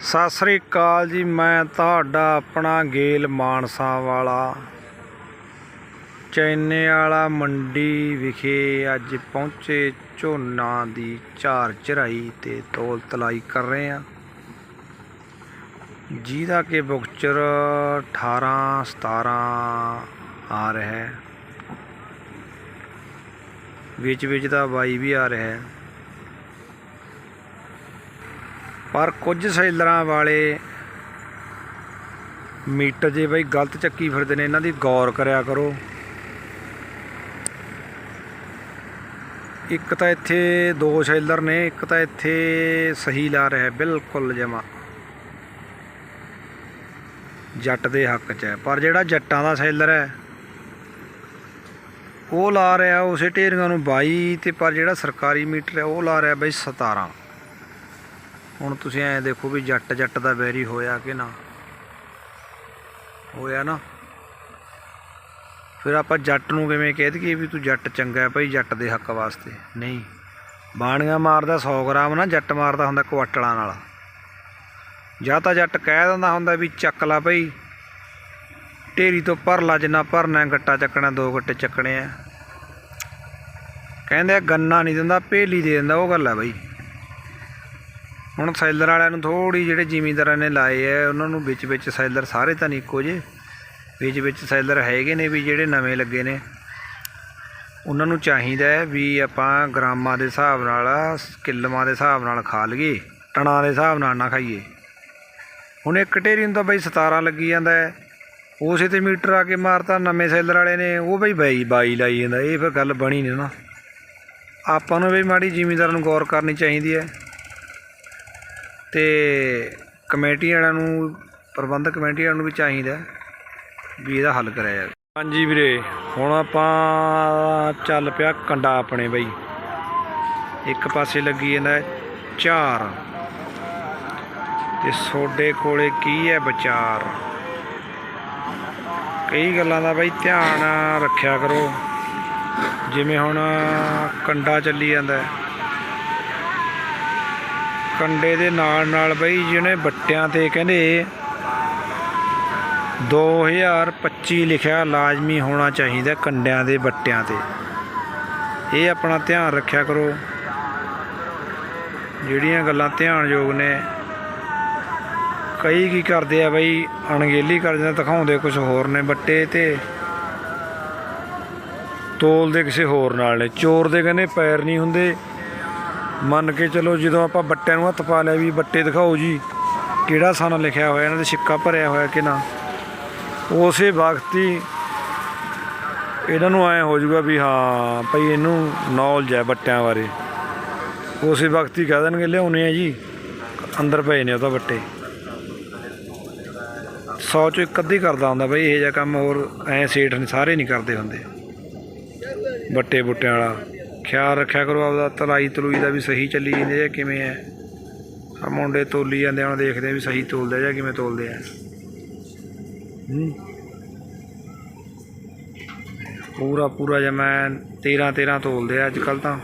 ਸਤਿ ਸ੍ਰੀ ਅਕਾਲ ਜੀ, ਮੈਂ ਤੁਹਾਡਾ ਆਪਣਾ ਗੇਲ ਮਾਨਸਾ ਵਾਲਾ। ਚੈਨੇ ਵਾਲਾ ਮੰਡੀ ਵਿਖੇ ਅੱਜ ਪਹੁੰਚੇ ਝੋਨਾ ਦੀ ਝਾਰ ਚੜਾਈ ਤੇ ਤੋਲ ਤਲਾਈ ਕਰ ਰਹੇ ਆ ਜਿਹਦਾ ਕਿ ਬੁਕਚਰ 18 17 ਆ ਰਿਹਾ ਹੈ। ਵਿੱਚ ਵਿੱਚ ਦਾ ਬਾਈ ਵੀ ਆ ਰਿਹਾ ਹੈ। ਪਰ ਕੁਝ ਸੈਲਰਾਂ ਵਾਲੇ ਮੀਟਰ ਜੇ ਬਈ ਗਲਤ ਚੱਕੀ ਫਿਰਦੇ ਨੇ, ਇਹਨਾਂ ਦੀ ਗੌਰ ਕਰਿਆ ਕਰੋ। ਇੱਕ ਤਾਂ ਇੱਥੇ ਦੋ ਸੈਲਰ ਨੇ, ਇੱਕ ਤਾਂ ਇੱਥੇ ਸਹੀ ਲਾ ਰਿਹਾ ਬਿਲਕੁਲ ਜਮਾ। ਜੱਟ ਦੇ ਹੱਕ 'ਚ ਹੈ, ਪਰ ਜਿਹੜਾ ਜੱਟਾਂ ਦਾ ਸੈਲਰ ਹੈ, ਉਹ ਲਾ ਰਿਹਾ, ਉਸੇ ਢੇਰੀਆਂ ਨੂੰ 22 ਤੇ ਪਰ ਜਿਹੜਾ ਸਰਕਾਰੀ ਮੀਟਰ ਹੈ, ਉਹ ਲਾ ਰਿਹਾ ਬਈ 17 ਹੁਣ ਤੁਸੀਂ ਐਂ ਦੇਖੋ ਵੀ ਜੱਟ ਜੱਟ ਦਾ ਵੈਰੀ ਹੋਇਆ ਕਿ ਨਾ। ਹੋਇਆ ਨਾ। ਫਿਰ ਆਪਾਂ ਜੱਟ ਨੂੰ ਕਿਵੇਂ ਕਹਿ ਦਈਏ ਵੀ ਤੂੰ ਜੱਟ ਚੰਗਾ ਹੈ ਭਾਈ, ਜੱਟ ਦੇ ਹੱਕ ਵਾਸਤੇ। ਨਹੀਂ। ਬਾਣੀਆਂ ਮਾਰਦਾ 100 ਗ੍ਰਾਮ ਨਾ, ਜੱਟ ਮਾਰਦਾ ਹੁੰਦਾ ਕੁਆਟਲਾਂ ਨਾਲ। ਜਾਂ ਤਾਂ ਜੱਟ ਕਹਿ ਦਿੰਦਾ ਹੁੰਦਾ ਵੀ ਚੱਕ ਲਾ ਭਾਈ। ਢੇਰੀ ਤੋਂ ਭਰ ਲਾ ਜਿੰਨਾ ਭਰਨਾ ਗੱਟਾ ਚੱਕਣਾ, ਦੋ ਗੱਟੇ ਚੱਕਣੇ ਆ। ਕਹਿੰਦੇ ਆ, ਗੰਨਾ ਨਹੀਂ ਦਿੰਦਾ ਭੇਲੀ ਦੇ ਦਿੰਦਾ, ਉਹ ਗੱਲ ਹੈ ਬਾਈ ਹੁਣ ਸੈਲਰ ਵਾਲਿਆਂ ਨੂੰ ਥੋੜੀ ਜਿਹੜੇ ਜ਼ਿਮੀਂਦਾਰਾਂ ਨੇ ਲਾਏ ਐ ਉਹਨਾਂ ਨੂੰ ਵਿੱਚ ਵਿੱਚ ਸੈਲਰ ਸਾਰੇ ਤਾਂ ਨਹੀਂ ਇੱਕੋ ਜੇ ਵਿੱਚ ਵਿੱਚ ਸੈਲਰ ਹੈਗੇ ਨੇ ਵੀ ਜਿਹੜੇ ਨਵੇਂ ਲੱਗੇ ਨੇ। ਉਹਨਾਂ ਨੂੰ ਚਾਹੀਦਾ ਹੈ ਵੀ ਆਪਾਂ ਗ੍ਰਾਮਾਂ ਦੇ ਹਿਸਾਬ ਨਾਲ ਕਿਲੋਆਂ ਦੇ ਹਿਸਾਬ ਨਾਲ ਖਾ ਲਈਏ ਟਣਾ ਦੇ ਹਿਸਾਬ ਨਾਲ ਨਾ ਖਾਈਏ। ਹੁਣ ਇੱਕ ਢੇਰੀ ਨੂੰ ਤਾਂ ਬਈ 17 ਲੱਗੀ ਜਾਂਦਾ ਹੈ। ਉਸੇ ਤੇ ਮੀਟਰ ਆ ਕੇ ਮਾਰਤਾ, ਨਵੇਂ ਸੈਲਰ ਵਾਲੇ ਨੇ, ਉਹ ਬਈ ਬਾਈ ਬਾਈ ਲਾਈ ਜਾਂਦਾ, ਇਹ ਫਿਰ ਗੱਲ ਬਣੀ ਨਹੀਂ ਨਾ। ਆਪਾਂ ਨੂੰ ਵੀ ਮਾੜੀ ਜ਼ਿਮੀਂਦਾਰ ਨੂੰ ਗੌਰ ਕਰਨੀ ਚਾਹੀਦੀ ਹੈ। ਅਤੇ ਕਮੇਟੀ ਵਾਲਿਆਂ ਨੂੰ, ਪ੍ਰਬੰਧਕ ਕਮੇਟੀ ਵਾਲਿਆਂ ਨੂੰ ਵੀ ਚਾਹੀਦਾ ਵੀ ਇਹਦਾ ਹੱਲ ਕਰਿਆ ਜਾਵੇ। ਹਾਂਜੀ ਵੀਰੇ, ਹੁਣ ਆਪਾਂ ਚੱਲ ਪਿਆ ਕੰਡਾ ਆਪਣੇ ਬਈ। ਇੱਕ ਪਾਸੇ ਲੱਗੀ ਜਾਂਦਾ ਚਾਰ। ਝਾਰ ਤੇ ਸੋਡੇ ਕੋਲੇ ਕੀ ਹੈ ਵਿਚਾਰ? ਕਈ ਗੱਲਾਂ ਦਾ ਬਈ ਧਿਆਨ ਰੱਖਿਆ ਕਰੋ। ਜਿਵੇਂ ਹੁਣ ਕੰਡਾ ਚੱਲੀ ਜਾਂਦਾ ਕੰਡੇ ਦੇ ਨਾਲ ਨਾਲ ਬਈ ਜਿਹਨੇ ਬੱਟਿਆਂ ਤੇ ਕਹਿੰਦੇ 2025 ਲਿਖਿਆ ਲਾਜ਼ਮੀ ਹੋਣਾ ਚਾਹੀਦਾ ਕੰਡਿਆਂ ਦੇ ਬੱਟਿਆਂ ਤੇ। ਇਹ ਆਪਣਾ ਧਿਆਨ ਰੱਖਿਆ ਕਰੋ। ਜਿਹੜੀਆਂ ਗੱਲਾਂ ਧਿਆਨਯੋਗ ਨੇ, ਕਈ ਕੀ ਕਰਦੇ ਆ ਬਈ, ਅਣਗਹਿਲੀ ਕਰਦੇ ਨੇ, ਦਿਖਾਉਂਦੇ ਕੁਝ ਹੋਰ ਨੇ, ਬੱਟੇ ਤੇ ਤੋਲਦੇ ਕਿਸੇ ਹੋਰ ਨਾਲ ਨੇ। ਚੋਰ ਦੇ ਕਹਿੰਦੇ ਪੈਰ ਨਹੀਂ ਹੁੰਦੇ। ਮੰਨ ਕੇ ਚਲੋ ਜਦੋਂ ਆਪਾਂ ਬੱਟਿਆਂ ਨੂੰ ਹੱਥ ਪਾ ਲਿਆ ਵੀ ਬੱਟੇ ਦਿਖਾਓ ਜੀ, ਕਿਹੜਾ ਸਨ ਲਿਖਿਆ ਹੋਇਆ, ਇਹਨਾਂ ਦੇ ਸਿੱਕਾ ਭਰਿਆ ਹੋਇਆ ਕਿ ਨਾ, ਉਸੇ ਵਕਤ ਹੀ ਇਹਨਾਂ ਨੂੰ ਐ ਹੋ ਜਾਊਗਾ ਵੀ ਹਾਂ ਭਈ ਇਹਨੂੰ ਨੌਲੇਜ ਹੈ ਬੱਟਿਆਂ ਬਾਰੇ। ਉਸੇ ਵਕਤ ਹੀ ਕਹਿ ਦੇਣਗੇ, ਲਿਆਉਣੇ ਆ ਜੀ, ਅੰਦਰ ਪਏ ਨੇ ਉਹਦਾ ਬੱਟੇ। ਸੌ ਚੋਂ ਇੱਕ ਅੱਧੀ ਕਰਦਾ ਹੁੰਦਾ ਬਈ, ਇਹ ਜਿਹਾ ਕੰਮ ਹੋਰ ਐ ਸੇਠ ਨਹੀਂ ਸਾਰੇ ਨਹੀਂ ਕਰਦੇ ਹੁੰਦੇ। ਬੱਟੇ ਬੁੱਟਿਆਂ ਵਾਲਾ। ਖਿਆਲ ਰੱਖਿਆ ਕਰੋ, ਆਪਦਾ ਤਲਾਈ ਤਲੂਈ ਦਾ ਵੀ ਸਹੀ ਚੱਲੀ ਜਾਂਦੇ ਆ, ਕਿਵੇਂ ਹੈ ਆ ਮੁੰਡੇ ਤੋਲੀ ਜਾਂਦੇ ਆ, ਹੁਣ ਦੇਖਦੇ ਆ ਵੀ ਸਹੀ ਤੋਲਦੇ ਜਾਂ ਕਿਵੇਂ ਤੋਲਦੇ ਆ। ਪੂਰਾ ਪੂਰਾ ਜਿਹਾ ਮੈਂ 13 13 ਤੋਲਦੇ ਆ ਅੱਜ ਕੱਲ ਤਾਂ।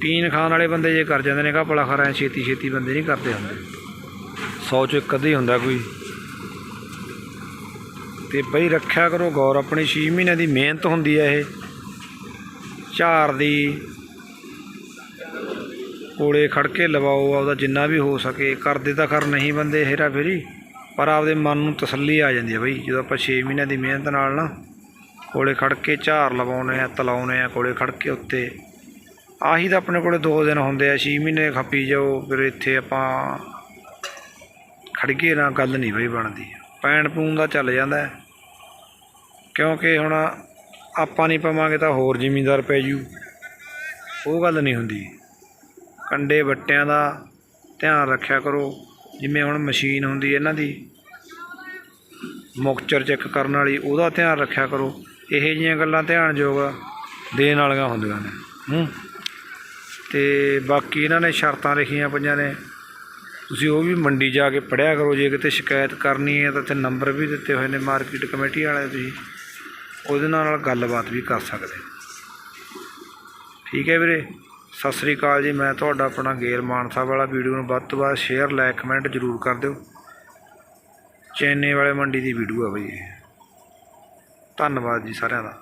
ਪੀਣ ਖਾਣ ਵਾਲੇ ਬੰਦੇ ਜੇ ਕਰ ਜਾਂਦੇ ਨੇ ਘਪਲਾ ਖਰਾ ਛੇਤੀ ਛੇਤੀ ਬੰਦੇ ਨਹੀਂ ਕਰਦੇ ਹੁੰਦੇ। 100 ਚ ਇੱਕ ਅੱਧੀ ਹੁੰਦਾ ਕੋਈ। ਤੇ ਬਈ ਰੱਖਿਆ ਕਰੋ ਗੌਰ, ਆਪਣੀ 6 ਮਹੀਨਿਆਂ ਦੀ ਮਿਹਨਤ ਹੁੰਦੀ ਹੈ ਇਹ। ਝਾਰ ਦੀ ਕੋਲੇ ਖੜ ਕੇ ਲਵਾਓ, ਆਪਦਾ ਜਿੰਨਾ ਵੀ ਹੋ ਸਕੇ। ਕਰਦੇ ਤਾਂ ਖਰ ਨਹੀਂ ਬੰਦੇ ਹੇਰਾ ਫੇਰੀ, ਪਰ ਆਪਦੇ ਮਨ ਨੂੰ ਤਸੱਲੀ ਆ ਜਾਂਦੀ ਹੈ ਬਈ। ਜਦੋਂ ਆਪਾਂ 6 ਮਹੀਨਿਆਂ ਦੀ ਮਿਹਨਤ ਨਾਲ ਨਾ ਕੋਲੇ ਖੜ ਕੇ ਝਾਰ ਲਵਾਉਣੇ ਆ, ਤਲਾਉਣੇ ਆ, ਕੋਲੇ ਖੜ ਕੇ ਉੱਤੇ। ਆਹੀ ਤਾਂ ਆਪਣੇ ਕੋਲੇ 2 ਦਿਨ ਹੁੰਦੇ ਆ 6 ਮਹੀਨੇ ਖੱਪੀ ਜਾਓ, ਫਿਰ ਇੱਥੇ ਆਪਾਂ ਖੜਗੇ ਨਾ, ਗੱਲ ਨਹੀਂ ਬਈ ਬਣਦੀ। ਪੈਣ ਪੂਣ ਦਾ ਚੱਲ ਜਾਂਦਾ। ਕਿਉਂਕਿ ਹੁਣ ਆਪਾਂ ਨਹੀਂ ਪਾਵਾਂਗੇ ਤਾਂ ਹੋਰ ਜ਼ਿਮੀਂਦਾਰ ਪੈ ਜੂ। ਉਹ ਗੱਲ ਨਹੀਂ ਹੁੰਦੀ। ਕੰਡੇ ਵੱਟਿਆਂ ਦਾ ਧਿਆਨ ਰੱਖਿਆ ਕਰੋ। ਜਿਵੇਂ ਹੁਣ ਮਸ਼ੀਨ ਹੁੰਦੀ ਇਹਨਾਂ ਦੀ, ਮੁਕਚਰ ਚੈੱਕ ਕਰਨ ਵਾਲੀ, ਉਹਦਾ ਧਿਆਨ ਰੱਖਿਆ ਕਰੋ। ਇਹੋ ਜਿਹੀਆਂ ਗੱਲਾਂ ਧਿਆਨਯੋਗ ਦੇਣ ਵਾਲੀਆਂ ਹੁੰਦੀਆਂ ਨੇ। ਹੂੰ। ਤੇ ਬਾਕੀ ਇਹਨਾਂ ਨੇ ਸ਼ਰਤਾਂ ਲਿਖੀਆਂ ਪਈਆਂ ਨੇ। ਤੁਸੀਂ ਉਹ ਵੀ ਮੰਡੀ ਜਾ ਕੇ ਪੜਿਆ ਕਰੋ। ਜੇ ਕਿਤੇ ਸ਼ਿਕਾਇਤ ਕਰਨੀ ਹੈ ਤਾਂ ਇੱਥੇ ਨੰਬਰ ਵੀ ਦਿੱਤੇ ਹੋਏ ਨੇ ਮਾਰਕੀਟ ਕਮੇਟੀ ਵਾਲੇ ਤੁਸੀਂ ਉਹਦੇ ਨਾਲ ਗੱਲਬਾਤ ਵੀ ਕਰ ਸਕਦੇ ਠੀਕ ਹੈ ਵੀਰੇ? ਸਤਿ ਸ੍ਰੀ ਅਕਾਲ ਜੀ। ਮੈਂ ਤੁਹਾਡਾ ਆਪਣਾ ਗੇਰ ਮਾਨਸਾ ਵਾਲਾ ਵੀਡੀਓ ਨੂੰ ਵੱਧ ਤੋਂ ਵੱਧ ਸ਼ੇਅਰ ਲਾਈਕ ਕਮੈਂਟ ਜ਼ਰੂਰ ਕਰ ਦਿਓ। ਚੈਨੇ ਵਾਲੇ ਮੰਡੀ ਦੀ ਵੀਡੀਓ ਆ ਬਈ ਧੰਨਵਾਦ ਜੀ ਸਾਰਿਆਂ ਦਾ।